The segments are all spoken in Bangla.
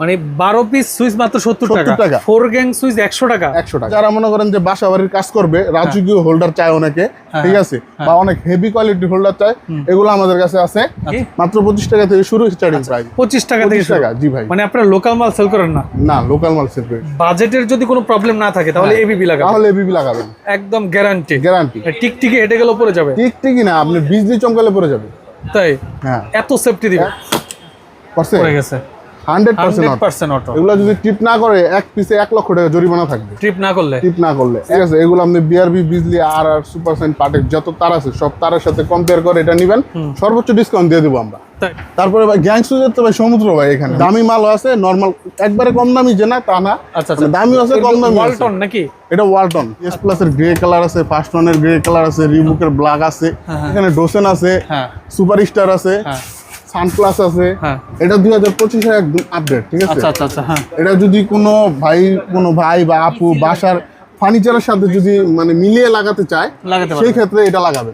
মানে বারো পিস সুইচ মাত্র সত্তর 70 টাকা। ফোর গ্যাং সুইচ একশো টাকা। একশো টাকা। যারা মনে করেন যে বাসা বাড়ির কাজ করবে রাজকীয় হোল্ডার চায় অনেকে হ্যাঁ, ঠিক আছে? বা অনেক হেভি কোয়ালিটি হোল্ডার চায় এগুলো আমাদের কাছে আছে। আচ্ছা। মাত্র পঁচিশ টাকা থেকে শুরু স্টার্টিং প্রাইস পঁচিশ টাকা থেকে। টাকা জি ভাই। মানে আপনারা লোকাল মাল সেল করেন না? না লোকাল মাল সেল বাজেটের যদি কোনো প্রবলেম না থাকে তাহলে এবিবি লাগাবেন। তাহলে এবিবি লাগাবেন। একদম গ্যারান্টি গ্যারান্টি টিকটিকি হেঁটে গেলে পড়ে যাবে। ঠিকই না আপনি বিজলি চমকালে পড়ে যাবে। তাই? হ্যাঁ। এত সেফটি দিবে। পড়ে গেছে। হান্ড্রেড পার্সেন্ট অটো এগুলো যদি টিপ না করে এক পিসে এক লক্ষ টাকা জরিমানা থাকবে। ট্রিপ না করলে। টিপ না করলে। ঠিক আছে এগুলো আপনি বিআরবি বিজলি আর আর সুপার সাইন পাটেক যত তার আছে সব তারের সাথে কম্পেয়ার করে এটা নেবেন। সর্বোচ্চ ডিসকাউন্ট দিয়ে দেবো আমরা। তারপরে ভাই গ্যাং সুজের তো ভাই সমুদ্র ভাই এখানে। দামি মালও আছে নর্মাল একবারে কম দামি যে না তা না। আচ্ছা আচ্ছা। মানে আছে কম দামি ওয়ালটন নাকি? এটা ওয়ালটন এস প্লাস এর গ্রে কালার আছে ফার্স্ট ফাস্টনের গ্রে কালার আছে রিবুকের ব্ল্যাক আছে এখানে ডোসেন আছে হ্যাঁ। সুপার স্টার আছে সানপ্লাস আছে। হ্যাঁ। এটা দুই হাজার পঁচিশে একদম আপডেট ঠিক আছে? আচ্ছা আচ্ছা আচ্ছা হ্যাঁ। এটা যদি কোনো ভাই কোনো ভাই বা আপু বাসার ফার্নিচারের সাথে যদি মানে মিলিয়ে লাগাতে চায় সেই ক্ষেত্রে এটা লাগাবে।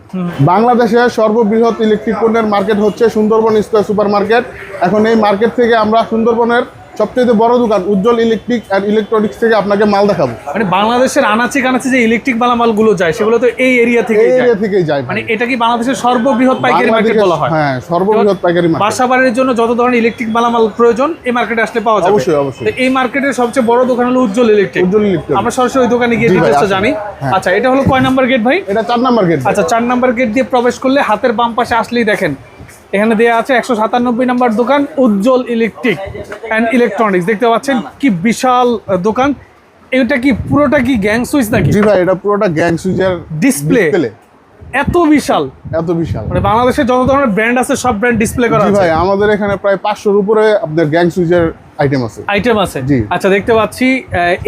বাংলাদেশে সর্ববৃহৎ ইলেকট্রিক পণ্যের মার্কেট হচ্ছে সুন্দরবন স্কোয়ার সুপার মার্কেট এখন এই মার্কেট থেকে আমরা সুন্দরবনের সবচেয়ে বড় দোকান উজ্জ্বল ইলেকট্রিক আর ইলেকট্রনিক্স থেকে আপনাকে মাল দেখাবো। মানে বাংলাদেশের আনাচে কানাচে যে ইলেকট্রিক মালামালগুলো যায় সেগুলো তো এই এরিয়া থেকে এই এরিয়া থেকেই যায় মানে এটা কি বাংলাদেশের সর্ববৃহৎ পাইকারি মার্কেট বলা হয়? হ্যাঁ সর্ববৃহৎ পাইকারি মার্কেট বাসা বাড়ির জন্য যত ধরনের ইলেকট্রিক মালামাল প্রয়োজন এই মার্কেটে আসলে পাওয়া যাবে। অবশ্যই, অবশ্যই। এই মার্কেটের সবচেয়ে বড় দোকান হলো উজ্জ্বল ইলেকট্রিক উজ্জ্বল ইলেকট্রিক আমরা সরাসরি ওই দোকানে গিয়ে আসুন। জানি। হ্যাঁ। আচ্ছা এটা হলো কয় নাম্বার গেট ভাই? এটা চার নাম্বার গেট আচ্ছা চার নাম্বার গেট দিয়ে প্রবেশ করলে হাতের বাম পাশে আসলেই দেখেন এখানে দেওয়া আছে একশো সাতানব্বই নাম্বার দোকান উজ্জ্বল ইলেকট্রিক অ্যান্ড ইলেকট্রনিক্স দেখতে পাচ্ছেন কি বিশাল দোকান। এটা কি পুরোটা কি গ্যাং সুইচ নাকি? জি ভাই এটা পুরোটা গ্যাং সুইচের ডিসপ্লে এত বিশাল। এত বিশাল। মানে বাংলাদেশে যত ধরনের ব্র্যান্ড আছে সব ব্র্যান্ড ডিসপ্লে করা আছে। ভাই আমাদের এখানে প্রায় পাঁচশোর উপরে আপনার গ্যাং সুইচের আইটেম আছে। আইটেম আছে। জি। আচ্ছা দেখতে পাচ্ছি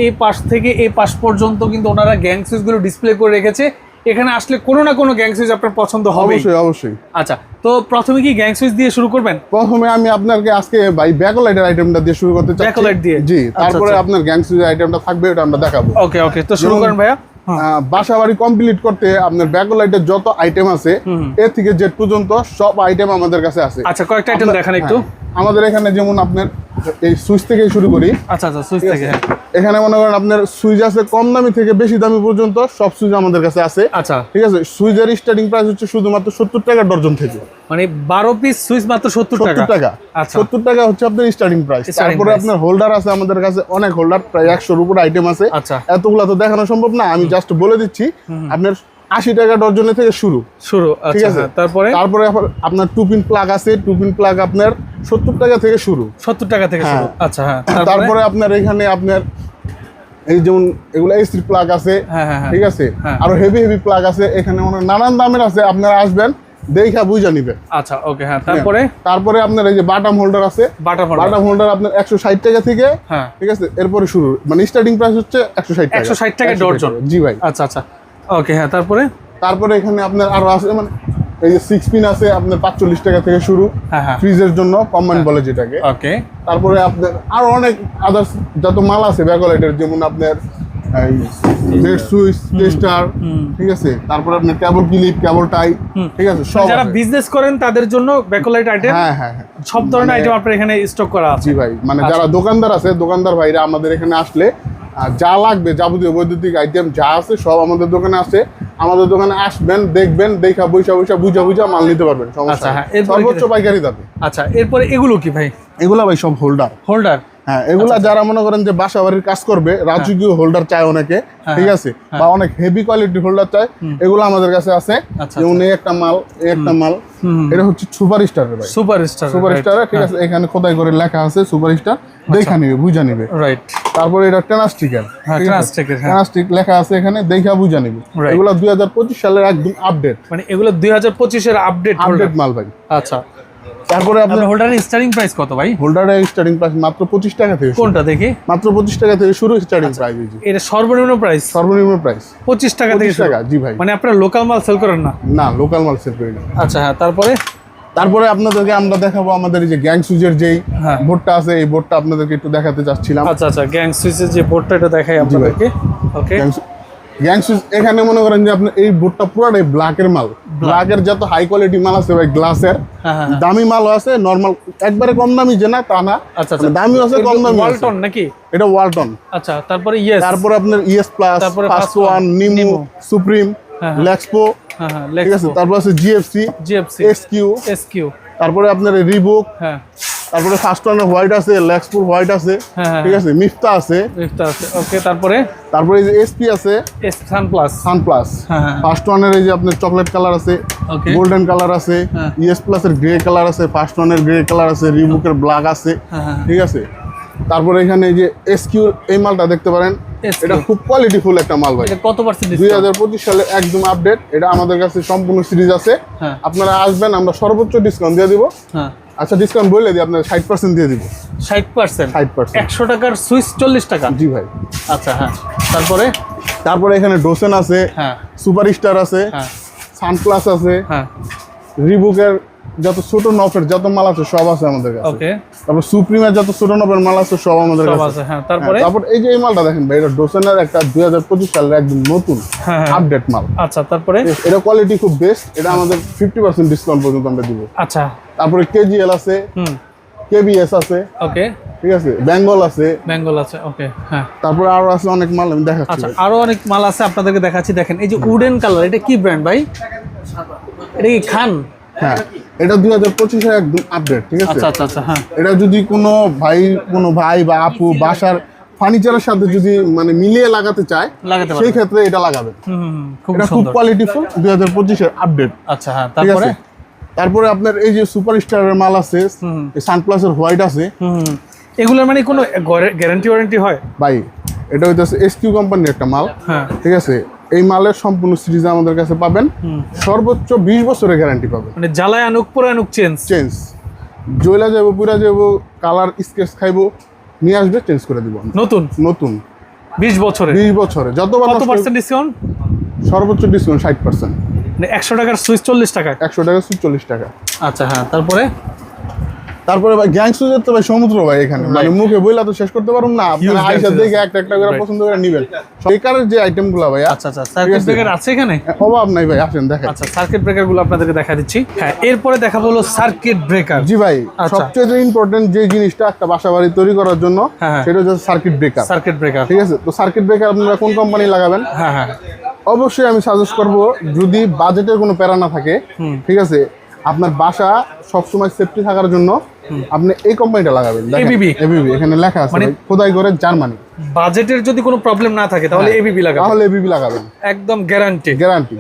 এই পাশ থেকে এই পাশ পর্যন্ত কিন্তু ওনারা গ্যাং সুইচগুলো ডিসপ্লে করে রেখেছে। এখানে আসলে কোনো না কোনো গ্যাং সুইচ আপনার পছন্দ হবে অবশ্যই অবশ্যই। আচ্ছা তো প্রথমে কি গ্যাং সুইচ দিয়ে শুরু করবেন? প্রথমে আমি আপনাকে আজকে ভাই ব্যাকলাইটের আইটেমটা দিয়ে শুরু করতে চাচ্ছি। Backlight দিয়ে? জি আচ্ছা, তারপরে আচ্ছা। আপনার গ্যাং সুইচ আইটেমটা থাকবে ওটা আমরা দেখাবো। ওকে ওকে তো শুরু করেন ভাইয়া। আহ, বাসা বাড়ি কমপ্লিট করতে আপনার ব্যাকলাইটের যত আইটেম আছে এ থেকে জেড পর্যন্ত সব আইটেম আমাদের কাছে আছে। আচ্ছা কয়েকটা আইটেম দেখান একটু। হ্যাঁ, আমাদের এখানে যেমন আপনার এই সুইচ থেকে শুরু করি। আচ্ছা আচ্ছা সুইচ থেকে হ্যাঁ। এখানে মনে করেন আপনার সুইচ আছে কম দামি থেকে বেশি দামি পর্যন্ত সব সুইচ আমাদের কাছে আছে। আচ্ছা। ঠিক আছে? সুইচের স্টার্টিং প্রাইস হচ্ছে শুধুমাত্র সত্তর টাকা ডর্জন থেকে। মানে বারো পিস সুইচ মাত্র সত্তর টাকা সত্তর টাকা? আচ্ছা। সত্তর টাকা হচ্ছে আপনার স্টার্টিং প্রাইস তারপরে আপনার হোল্ডার আছে আমাদের কাছে অনেক হোল্ডার প্রায় একশোর উপর আইটেম আছে। আচ্ছা। এতগুলা তো দেখানো সম্ভব না আমি জাস্ট বলে দিচ্ছি। আপনার আশি টাকা ডর্জনের থেকে শুরু। শুরু ঠিক আচ্ছা আছে? হ্যাঁ, তারপরে? তারপরে আপনার টুপিন প্লাগ আছে টুপিন প্লাগ আপনার সত্তর টাকা থেকে শুরু। সত্তর টাকা থেকে শুরু হ্যাঁ। আচ্ছা হ্যাঁ তারপরে? আপনার এখানে আপনার এই যেমন এগুলো এসির প্লাগ আছে হ্যাঁ ঠিক আছে। আরও হেভি হেভি প্লাগ আছে এখানে অনেক নানান দামের আছে আপনারা আসবেন দেখা বুঝা নিবেন। আচ্ছা ওকে হ্যাঁ তারপরে? তারপরে আপনার এই যে বাটাম হোল্ডার আছে বাটা বাটাম হোল্ডার আপনার একশো ষাট টাকা থেকে হ্যাঁ। ঠিক আছে? এরপরে শুরু মানে স্টার্টিং প্রাইস হচ্ছে একশো ষাট টাকা। 160 টাকা 160 ডর্জন। জি ভাই। আচ্ছা আচ্ছা। ওকে হ্যাঁ তারপরে? তারপরে এখানে আপনার আরও আছে মানে এই যে সিক্স পিন আছে আপনার পাঁচচল্লিশ টাকা থেকে শুরু হ্যাঁ হ্যাঁ। ফ্রিজের জন্য কম্বাইন বলে যেটাকে। ওকে তারপরে আপনার আরও অনেক আদার্স যত মাল আছে ব্যাকলাইটের যেমন আপনার এই নেট সুইচ টেস্টার ঠিক আছে? তারপরে আপনার কেবল ক্লিপ কেবল টাই ঠিক আছে? সব যারা বিজনেস করেন তাদের জন্য ব্যাকলাইট আইটেম হ্যাঁ হ্যাঁ হ্যাঁ। সব ধরনের আইটেম আপনার এখানে স্টক করা আছে। জি ভাই মানে যারা দোকানদার আছে দোকানদার ভাইরা আমাদের এখানে আসলে আহ, যা লাগবে যাবতীয় বৈদ্যুতিক আইটেম যা আছে সব আমাদের দোকানে আছে। আমাদের দোকানে আসবেন দেখবেন দেখা বৈশা বৈশা বুঝা বুঝা মাল নিতে পারবেন আচ্ছা, সমস্যা হ্যাঁ, নেই। সর্বোচ্চ পাইকারি দামে। আচ্ছা এরপরে এগুলো কি ভাই? এগুলো ভাই সব হোল্ডার হোল্ডার হ্যাঁ এগুলা আচ্ছা, যারা মনে করেন যে বাসা বাড়ির কাজ করবে রাজকীয় হোল্ডার চায় অনেকে হ্যাঁ, ঠিক আছে? বা অনেক হেভি কোয়ালিটি হোল্ডার চায় এগুলো আমাদের কাছে আছে। আচ্ছা, যেমন এই একটা মাল এই একটা মাল। এটা হচ্ছে সুপার স্টারের ভাই। সুপার স্টার সুপার স্টার ঠিক আছে? এখানে খোদাই করে লেখা আছে সুপার স্টার দেখা নিবে বুঝা নিবে। রাইট তারপরে এটা টেনাস্টিকের হ্যাঁ হ্যাঁ। টেনাস্টিক লেখা আছে এখানে দেখা বুঝা নিবে. এগুলো দুই হাজার পঁচিশ সালের একদম আপডেট মানে এগুলো দুই হাজার পঁচিশের আপডেট আপডেট মাল ভাই। আচ্ছা। তারপরে আপনার হোল্ডারের স্টার্টিং প্রাইস কত ভাই? হোল্ডারের স্টার্টিং প্রাইস মাত্র পঁচিশ টাকা থেকে কোনটা দেখি? মাত্র পঁচিশ টাকা থেকে শুরু স্টার্টিং আচ্ছা। প্রাইস এটা সর্বনিম্ন প্রাইস সর্বনিম্ন প্রাইস পঁচিশ টাকা থেকে। টাকা জি ভাই। মানে আপনারা লোকাল মাল সেল করেন না? না লোকাল মাল সেল করি না। আচ্ছা হ্যাঁ তারপরে? তারপরে আপনাদেরকে আমরা দেখাবো আমাদের এই যে গ্যাং সুজের যেই হ্যাঁ। বোর্ডটা আছে এই বোর্ডটা আপনাদেরকে একটু দেখাতে চাচ্ছিলাম। আচ্ছা আচ্ছা গ্যাং সুইচের যে বোর্ডটা এটা দেখাই আপনাদেরকে। ওকে গ্যাংসুস এখানে মনে করেন যে আপনি এই বোর্ডটা পুরোটাই ব্ল্যাকের মাল। ব্ল্যাকের যত হাই কোয়ালিটি মাল আছে ভাই গ্লাসের হ্যাঁ, হ্যাঁ, হ্যাঁ। দামি মালও আছে নর্মাল একবারে কম দামি যে না তা না। আচ্ছা মানে দামিও আছে কম দামি ওয়ালটন নাকি? এটা ওয়ালটন আচ্ছা তারপরে ইয়েস তারপরে আপনার ইএস প্লাস তারপরে ফার্স্ট ওয়ান নিমু। সুপ্রিম। লেক্সপো ঠিক আছে তারপর আছে জিএফসি জিএফসি এসকিউ এসকিউ তারপরে আপনার রিবুক হ্যাঁ। তারপরে ফার্স্ট ওয়ানের হোয়াইট আছে লেক্সপুর হোয়াইট আছে হ্যাঁ, হ্যাঁ, ঠিক আছে মিফতা আছে। মিফতা আছে ওকে তারপরে? তারপরে এই যে এসপি আছে S sun plus sun plus হ্যাঁ, হ্যাঁ। ফার্স্ট ওয়ানের এই যে আপনার চকলেট কালার আছে ওকে। গোল্ডেন কালার আছে ইএস প্লাস এর গ্রে কালার আছে ফার্স্ট ওয়ানের গ্রে কালার আছে রিবুকের ব্ল্যাক আছে হ্যাঁ, হ্যাঁ। ঠিক আছে। তারপরে এখানে এই যে এসকিউ এই মালটা দেখতে পারেন এটা খুব কোয়ালিটিফুল একটা মাল ভাই। কত পার্সেন্ট দুই হাজার পঁচিশ সালে একদম আপডেট এটা আমাদের কাছে সম্পূর্ণ সিরিজ আছে। হ্যাঁ। আপনারা আসবেন আমরা সর্বোচ্চ ডিসকাউন্ট দিয়ে দিব। হ্যাঁ। আচ্ছা ডিসকাউন্ট বলে দিই আপনার ষাট পার্সেন্ট দিয়ে দিব। ষাট পার্সেন্ট 60% একশো টাকার সুইচ চল্লিশ টাকা? জি ভাই। আচ্ছা হ্যাঁ। তারপরে? তারপরে এখানে ডোসেন আছে হ্যাঁ। সুপার স্টার আছে হ্যাঁ। সানপ্লাস আছে হ্যাঁ। রিবুকের যত ছোট নফের যত মাল আছে সব আছে আমাদের কাছে। ওকে তারপর সুপ্রিমের যত ছোট নফের মাল আছে সব আমাদের সব কাছে। আছে হ্যাঁ তারপরে হ্যাঁ, তারপর? এই যে এই মালটা দেখেন ভাই এটা ডোসেনের একটা দুই হাজার পঁচিশ সালের একদম নতুন হ্যাঁ, হ্যাঁ। আপডেট মাল। আচ্ছা তারপরে? এটা কোয়ালিটি খুব বেস্ট এটা আমাদের ফিফটি পার্সেন্ট ডিসকাউন্ট পর্যন্ত আমরা দিব। আচ্ছা। তারপরে কেজিএল আছে হুম। কেবিএস আছে ওকে ঠিক আছে? বেঙ্গল আছে। বেঙ্গল আছে ওকে হ্যাঁ। তারপরে আরও আছে অনেক মাল আমি দেখাচ্ছি। আচ্ছা আরও অনেক মাল আছে আপনাদেরকে দেখাচ্ছি দেখেন। এই যে উডেন কালার এটা কি ব্র্যান্ড ভাই? এটা কি খান? হ্যাঁ এটা দুই হাজার পঁচিশে একদম আপডেট ঠিক আছে? আচ্ছা আচ্ছা আচ্ছা হ্যাঁ। এটা যদি কোনো ভাই কোনো ভাই বা আপু বাসার ফার্নিচারের সাথে যদি মানে মিলিয়ে লাগাতে চায় সেই ক্ষেত্রে এটা খুব এটা খুব কোয়ালিটিফুল দুই হাজার পঁচিশের আপডেট আচ্ছা হ্যাঁ তারপরে? তারপরে আপনার এই যে সুপার স্টারের মাল আছে। সানপ্লাসের হোয়াইট আছে। এগুলোর মানে কোনো গ্যারান্টি ওয়ারেন্টি হয়? ভাই এটা হইতেছে এসকিউ কোম্পানির একটা মাল। হ্যাঁ। ঠিক আছে? এই মালের সম্পূর্ণ সিরিজ আমাদের কাছে পাবেন। সর্বোচ্চ বিশ বছরের গ্যারান্টি পাবেন। মানে জ্বালায় আনুক পরে আনুক চেঞ্জ চেঞ্জ জয়লা যাব পুরা যাব কালার স্কেচ খাইবো নিয়ে আসবে চেঞ্জ করে দিব নতুন? নতুন। বিশ বছরে? বিশ বছরে। যতবার কত পার্সেন্ট ডিসকাউন্ট সর্বোচ্চ ডিসকাউন্ট ষাট পার্সেন্ট মানে একশো টাকার সুইচ চল্লিশ টাকায়? একশো টাকা চল্লিশ টাকা। আচ্ছা হ্যাঁ তারপরে? তারপরে ভাই গ্যাং সুজের তো ভাই সমুদ্র ভাই এখানে। মানে মুখে বইলা তো শেষ করতে পারুন না। আপনারা Huge আইসা দেখে একটা একটা করে পছন্দ করে নিবেন। বেকারের যে আইটেমগুলো ভাই আচ্ছা আচ্ছা সার্কিট ব্রেকার আছে? এখানে? অভাব নাই ভাই আসেন দেখেন। আচ্ছা সার্কিট ব্রেকারগুলো আপনাদেরকে দেখা দিচ্ছি। হ্যাঁ এরপরে দেখা হলো সার্কিট ব্রেকার জি ভাই আচ্ছা। সবচেয়ে ইম্পর্টেন্ট যে জিনিসটা একটা বাসা বাড়ি তৈরি করার জন্য হ্যাঁ, হ্যাঁ। সেটা হচ্ছে সার্কিট ব্রেকার সার্কিট ব্রেকার ঠিক আছে? তো সার্কিট ব্রেকার আপনারা কোন কোম্পানি লাগাবেন? হ্যাঁ হ্যাঁ। অবশ্যই আমি সাজেস্ট করব যদি বাজেটের কোনো প্যারা না থাকে ঠিক আছে? আপনার বাসা সবসময় সেফটি থাকার জন্য আপনি এই কোম্পানিটা লাগাবেন। এবিবি এবিবি এখানে লেখা আছে মানে- খোদাই করে জার্মানি। বাজেটের যদি কোনো প্রবলেম না থাকে তাহলে এবিবি লাগাবেন। তাহলে এবিবি লাগাবেন। একদম গ্যারান্টি গ্যারান্টি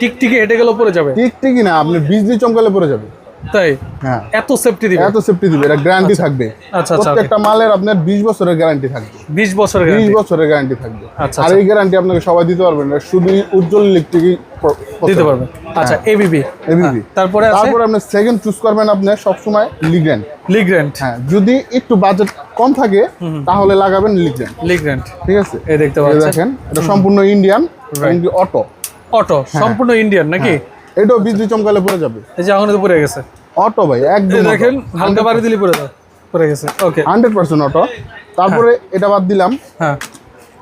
টিকটিকি হেঁটে গেলে পড়ে যাবে। টিকটিকি না আপনি বিজলি চমকালে পড়ে যাবে। তাই? হ্যাঁ। এত সেফটি দিবে? এত সেফটি দিবে এটা গ্যারান্টি থাকবে। আচ্ছা, আচ্ছা, প্রত্যেকটা মালের আপনার বিশ বছরের গ্যারান্টি থাকবে। বিশ বছরের বিশ guarantee বছরের গ্যারান্টি থাকবে। আচ্ছা, আর এই গ্যারান্টি আপনাকে সবাই দিতে পারবেন না শুধু উজ্জ্বল ইলেকট্রিকই দিতে পারবে। আচ্ছা এবিবি এবিবি তারপরে আছে? তারপরে আপনি সেকেন্ড চুজ করবেন আপনি সবসময় লিগ্র্যান্ড লিগ্র্যান্ড হ্যাঁ যদি একটু বাজেট কম থাকে তাহলে লাগাবেন লিগ্র্যান্ড লিগ্র্যান্ড ঠিক আছে? এই দেখতে পাচ্ছেন? দেখেন এটা সম্পূর্ণ ইন্ডিয়ান অটো অটো সম্পূর্ণ ইন্ডিয়ান নাকি? এটাও বিজলি চমকালে পড়ে যাবে। এই যে এখন তো পড়ে গেছে। অটো ভাই একদম দেখেন হালকা বাড়ি দিলে পড়ে যাবে পড়ে গেছে ওকে। Hundred percent auto. তারপরে এটা বাদ দিলাম। হ্যাঁ।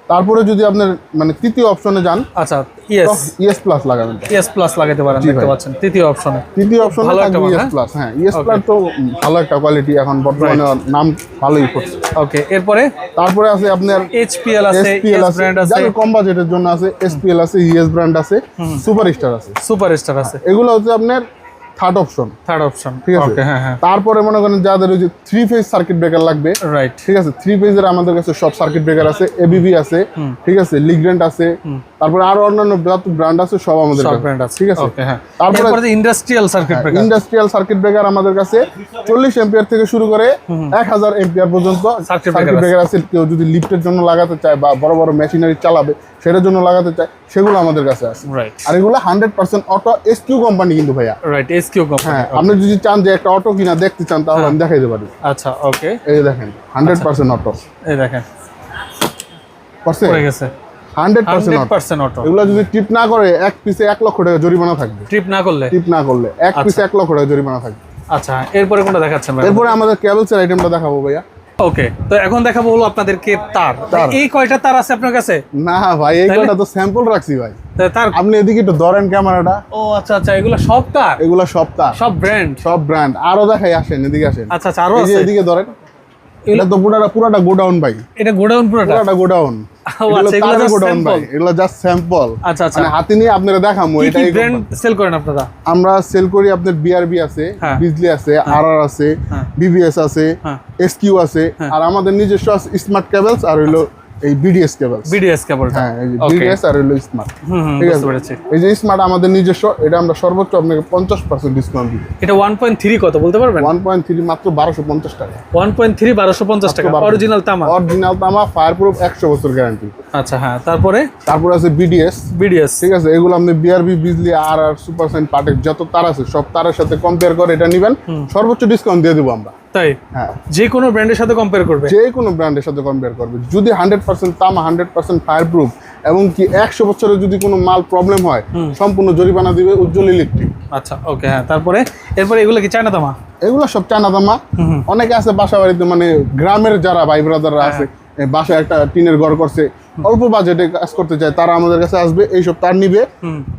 তারপরে যদি আপনার মানে তৃতীয় অপশনে যান আচ্ছা ইয়েস ইএস প্লাস লাগাবেন। ইয়েস প্লাস লাগাতে পারেন দেখতে পাচ্ছেন তৃতীয় অপশনে তৃতীয় অপশনে থাকবে ইএস হ্যাঁ? প্লাস হ্যাঁ ইএস প্লাস তো ভালো একটা কোয়ালিটি এখন বর্তমানে নাম ভালোই করছে ওকে এরপরে? তারপরে আছে আপনার এইচপিএল আছে এসপিএল আছে। ব্র্যান্ড আছে। যাদের কম বাজেটের জন্য আছে এসপিএল আছে ইএস ব্র্যান্ড আছে সুপার স্টার আছে। সুপার স্টার আছে। এগুলো হচ্ছে আপনার থার্ড অপশন থার্ড অপশন ঠিক আছে? হ্যাঁ হ্যাঁ। তারপরে মনে করেন যাদের ওই যে থ্রি ফেজ সার্কিট ব্রেকার লাগবে রাইট ঠিক আছে? থ্রি ফেজের আমাদের কাছে সব সার্কিট ব্রেকার আছে এবিবি আছে ঠিক আছে? লিগ্রেন্ট আছে তারপরে আরও অন্যান্য ব্র্যান্ড আছে সব আমাদের সব ব্র্যান্ড আছে। ঠিক আছে? হ্যাঁ। তারপরে হ্যাঁ, industrial circuit breaker industrial circuit breaker আমাদের কাছে চল্লিশ এম্পিয়ার থেকে শুরু করে এক হাজার এম্পিয়ার পর্যন্ত সার্কিট ব্রেকার আছে। কেউ যদি লিফটের জন্য লাগাতে চায় বা বড় বড় মেশিনারি চালাবে সেটার জন্য লাগাতে চায় সেগুলো আমাদের কাছে আছে। আর এগুলো hundred percent auto SQ company কিন্তু ভাইয়া। রাইট এসকিউ কোম্পানি হ্যাঁ আপনি যদি চান যে একটা অটো কিনা দেখতে চান তাহলে আমি দেখাইতে পারি আচ্ছা ওকে এই দেখেন হান্ড্রেড পার্সেন্ট অটো এই দেখেন। পড়ে গেছে। হান্ড্রেড পার্সেন্ট অটো এগুলো যদি টিপ না করে এক পিসে এক লক্ষ টাকা জরিমানা থাকবে। ট্রিপ না করলে? টিপ না করলে এক পিসে এক লক্ষ টাকা জরিমানা থাকবে। আচ্ছা এরপরে কোনটা দেখাচ্ছেন এরপরে আমাদের ক্যাবেলসের আইটেমটা দেখাবো ভাইয়া। ওকে তো এখন দেখাবো হলো আপনাদেরকে তার। তার। এই কয়টা তার আছে আপনার কাছে? না ভাই এই তাহলে? তো স্যাম্পল রাখছি ভাই। তার আপনি এদিকে একটু ধরেন ক্যামেরাটা ও আচ্ছা আচ্ছা এগুলো সব তার? এগুলা সপ্তাহ সব ব্র্যান্ড সব ব্র্যান্ড আরও দেখাই আসেন এদিকে আসেন। আচ্ছা আচ্ছা আরও আছে। এদিকে ধরেন। এটা তো পুরাটা পুরাটা গোডাউন ভাই। এটা গোডাউন পুরোটা? পুরাটা গোডাউন। আচ্ছা, এগুলো just গোডাউন ভাই। এগুলো জাস্ট স্যাম্পল আচ্ছা, আচ্ছা। মানে হাতে নিয়ে আপনারা দেখামো ব্র্যান্ড সেল করেন আপনারা? আমরা সেল করি আপনার বিআরবি আছে হ্যাঁ। বিজলি আছে আরআর আছে হ্যাঁ। বিবিএস আছে হ্যাঁ। এসকিউ আছে আর আমাদের নিজস্ব স্মার্ট কেবলস আর হইল এই বিডিএস কেবলস বিডিএস কেবলটা হ্যাঁ এই বিডিএস আর স্মার্ট ঠিক আছে? এই যে স্মার্ট আমাদের নিজস্ব এটা আমরা সর্বোচ্চ আপনাকে পঞ্চাশ পার্সেন্ট ডিসকাউন্ট দিই এটা ওয়ান পয়েন্ট থ্রি কত বলতে পারবেন? ওয়ান পয়েন্ট থ্রি মাত্র বারোশো পঞ্চাশ টাকা। ওয়ান পয়েন্ট থ্রি বারোশো পঞ্চাশ টাকা। অরিজিনাল তামা। অরিজিনাল তামা ফায়ার প্রুফ একশো বছর গ্যারান্টি আচ্ছা হ্যাঁ তারপরে? তারপর আছে বিডিএস বিডিএস ঠিক আছে? এগুলো আপনি বিআরবি বিজলি আর আর সুপার সাইন পাটেক যত তার আছে সব তারের সাথে কম্পেয়ার করে এটা নেবেন। সর্বোচ্চ ডিসকাউন্ট দিয়ে দেবো আমরা। তাই? হ্যাঁ। যে কোনো ব্র্যান্ডের সাথে কম্পেয়ার করবে? যে কোনো ব্র্যান্ডের সাথে কম্পেয়ার করবে। যদি হান্ড্রেড পার্সেন্ট তামা হান্ড্রেড পার্সেন্ট ফায়ার প্রুফ এবং কি একশো বছরের যদি কোনো মাল প্রবলেম হয় সম্পূর্ণ জরিমানা দিবে উজ্জ্বল ইলেকট্রিক। আচ্ছা ওকে হ্যাঁ তারপরে? এরপরে এগুলো কি চায়না তামা? এগুলো সব চানা দামা অনেকে আছে বাসা বাড়িতে মানে গ্রামের যারা ভাই ব্রাদাররা হ্যাঁ। আছে বাসায় একটা টিনের ঘর করছে অল্প বাজেটে কাজ করতে চায় তারা আমাদের কাছে আসবে এইসব তার নিবে।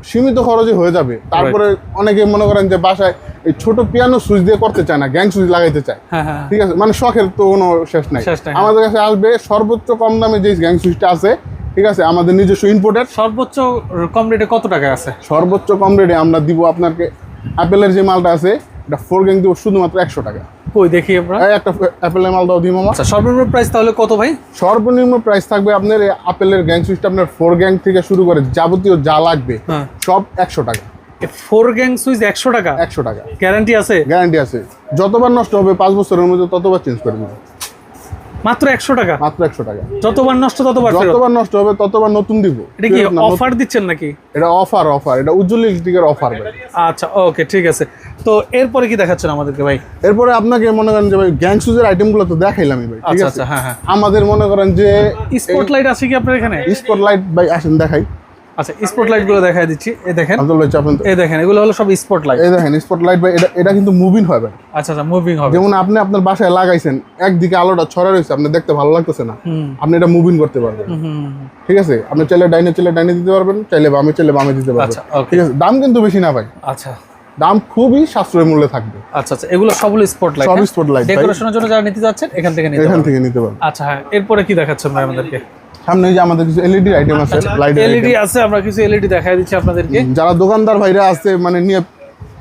সীমিত খরচে হয়ে যাবে। তারপরে অনেকে মনে করেন যে বাসায় এই ছোট পিয়ানো সুইচ দিয়ে করতে চায় না গ্যাং সুইচ লাগাইতে চায়। হ্যাঁ হ্যাঁ ঠিক আছে? মানে শখের তো কোনো শেষ নাই। হ্যাঁ। আমাদের কাছে আসবে সর্বোচ্চ কম দামে যে গ্যাং সুইচটা আছে ঠিক আছে? আমাদের নিজস্ব ইম্পোর্টেড সর্বোচ্চ কম রেটে কত টাকা আছে? সর্বোচ্চ কম রেটে আমরা দিব আপনাকে অ্যাপেলের যে মালটা আছে এটা ফোর গ্যাং দিব শুধুমাত্র একশো টাকা। কই দেখি আমরা। একটা অ্যাপেলের মাল দাও দিই আচ্ছা সর্বনিম্ন প্রাইস তাহলে কত ভাই? সর্বনিম্ন প্রাইস থাকবে আপনার এই আপেলের গ্যাং সুইচটা আপনার ফোর গ্যাং থেকে শুরু করে যাবতীয় যা লাগবে হ্যাঁ। সব একশো টাকা। ফোর গ্যাং সুইচ একশো টাকা? একশো টাকা। গ্যারান্টি আছে? গ্যারান্টি আছে। যতবার নষ্ট হবে পাঁচ বছরের মধ্যে ততবার চেঞ্জ করে দেবো মাত্র একশো টাকা? মাত্র একশো টাকা। যতবার নষ্ট ততবার যতবার নষ্ট হবে ততবার নতুন দিব। এটা কি অফার দিচ্ছেন নাকি? এটা অফার অফার এটা উজ্জ্বল ইলেকট্রিকের অফার আচ্ছা ওকে ঠিক আছে। তো এরপরে কি দেখাচ্ছেন আমাদেরকে ভাই? এরপরে আপনাকে মনে করেন যে ভাই গ্যাং সুজের আইটেমগুলো তো দেখাইলামই ভাই ঠিক আচ্ছা আছে? আচ্ছা হ্যাঁ হ্যাঁ। আমাদের মনে করেন যে স্পটলাইট আছে কি আপনার এখানে? স্পটলাইট ভাই আসেন দেখাই। আচ্ছা স্পটলাইটগুলো দেখাই দিচ্ছি। এই দেখেন আব্দুল ভাই চাপেন তো। এই দেখেন এগুলো হলো সব স্পটলাইট এই দেখেন স্পটলাইট ভাই এটা এটা কিন্তু মুভিং হয় আচ্ছা আচ্ছা মুভিং হবে। যেমন আপনি আপনার বাসায় লাগাইছেন একদিকে আলোটা ছড়া রয়েছে আপনি দেখতে ভালো লাগতেছে না। আপনি এটা মুভিং করতে পারবেন। ঠিক আছে? আপনি চাইলে ডাইনে চাইলে ডাইনে দিতে পারবেন চাইলে বামে চাইলে বামে দিতে পারবেন। আচ্ছা ঠিক আছে? দাম কিন্তু বেশি না ভাই। আচ্ছা। দাম খুবই সাশ্রয় মূল্যে থাকবে। আচ্ছা আচ্ছা এগুলো সবগুলো স্পটলাইট সব spotlight, ভাই। ডেকোরেশনের জন্য যারা নিতে যাচ্ছেন এখান থেকে নিতে এখান থেকে নিতে পারবেন। আচ্ছা হ্যাঁ এরপরে কি দেখাচ্ছেন ভাই আমাদেরকে? সামনে যে আমাদের কিছু এলইডি আইটেম আছে লাইট এলইডি আছে আমরা কিছু এলইডি দেখাই দিচ্ছি আপনাদেরকে। যারা দোকানদার ভাইরা আছে মানে নিয়ে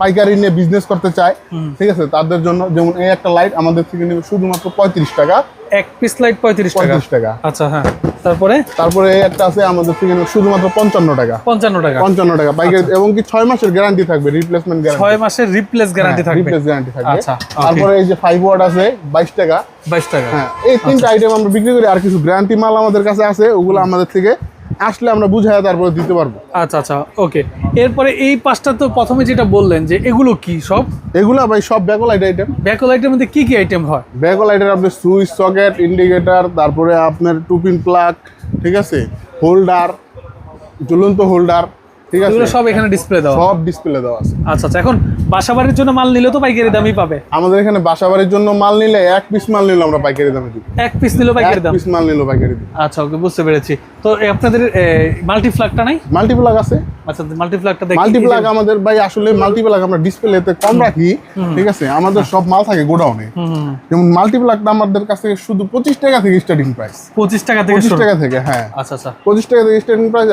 পাইকারি নিয়ে বিজনেস করতে চায় ঠিক আছে? তাদের জন্য যেমন এই একটা লাইট আমাদের থেকে নেবে শুধুমাত্র পঁয়ত্রিশ টাকা। এক পিস লাইট পঁয়ত্রিশ টাকা? পঁয়ত্রিশ টাকা। আচ্ছা হ্যাঁ। তারপরে? তারপরে একটা আছে আমাদের থেকে নেবে শুধুমাত্র পঞ্চান্ন টাকা। পঞ্চান্ন টাকা। পঞ্চান্ন টাকা। পাইকারি এবং কি ছয় মাসের গ্যারান্টি থাকবে রিপ্লেসমেন্ট গ্যারান্টি ছয় মাসের রিপ্লেস গ্যারান্টি থাকবে। রিপ্লেস গ্যারান্টি থাকবে। আচ্ছা, তারপরে এই যে ফাইভ ওয়াট আছে বাইশ টাকা। বাইশ টাকা। হ্যাঁ এই তিনটা আইটেম আমরা বিক্রি করি আর কিছু গ্যারান্টি মাল আমাদের কাছে আছে ওগুলো আমাদের থেকে আসলে আমরা বুঝাই তারপরে দিতে পারব। আচ্ছা আচ্ছা ওকে। এরপরে এই পাঁচটা তো প্রথমে যেটা বললেন যে এগুলো কি সব? এগুলো ভাই সব ব্যাকলাইট আইটেম ব্যাকলাইটের মধ্যে কি কি আইটেম হয়? ব্যাকল ব্যাকলাইটের আপনার সুইচ সকেট ইন্ডিকেটর তারপরে আপনার টুপিন প্লাগ ঠিক আছে? হোল্ডার ঝুলন্ত হোল্ডার ঠিক আছে? সব এখানে ডিসপ্লে দেওয়া। সব ডিসপ্লে দেওয়া আছে। আচ্ছা আচ্ছা এখন বাসাবাড়ির জন্য মাল নিলে তো পাইকারি দামই পাবে। আমাদের এখানে বাসাবাড়ির জন্য মাল নিলে এক পিস মাল নিলে আমরা পাইকারি দামে দিই এক পিস নিলে পাইকারি এক দাম। পিস মাল নিলে পাইকারি দিই আচ্ছা ওকে বুঝতে পেরেছি। তো আপনাদের মাল্টিফ্ল্যাগটা নাই? মাল্টিপ্লাগ আছে। আচ্ছা মাল্টিফ্ল্যাগটা দেখি। মাল্টিপ্লাগ আমাদের ভাই আসলে মাল্টিপ্লাগ আমরা ডিসপ্লেতে কম রাখি ঠিক আছে? আমাদের সব মাল থাকে গোডাউনে। যেমন মাল্টিপ্লাগটা আমাদের কাছে শুধু পঁচিশ টাকা থেকে স্টার্টিং প্রাইস পঁচিশ টাকা থেকে পঁচিশ শুরু। টাকা থেকে হ্যাঁ। আচ্ছা আচ্ছা। পঁচিশ টাকা থেকে স্টার্টিং প্রাইস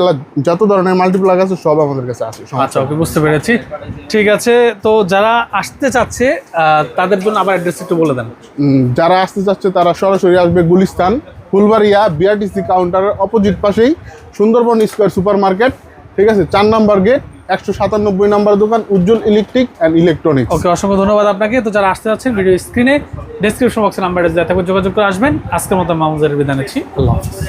যত ধরনের মাল্টিপ্লাগ আছে সব আমাদের কাছে আছে আচ্ছা ওকে বুঝতে পেরেছি। ঠিক আছে তো যারা আসতে চাচ্ছে তাদের জন্য আবার অ্যাড্রেস একটু বলে দেন। যারা আসতে চাচ্ছে তারা সরাসরি আসবে গুলিস্তান ফুলবাড়িয়া বিআরটিসি কাউন্টারের অপোজিট পাশেই সুন্দরবন স্কোয়ার সুপার মার্কেট ঠিক আছে? চার নাম্বার গেট একশো সাতানব্বই নাম্বার দোকান Ujjwal electric and electronics okay অসংখ্য ধন্যবাদ আপনাকে। তো যারা আসতে যাচ্ছেন ভিডিও স্ক্রিনে ডেসক্রিপশন বক্সে নাম্বারে যাতে যোগাযোগ করে আসবেন। আজকের মতো মামুজারের নিচ্ছি। আল্লাহ হাফিজ।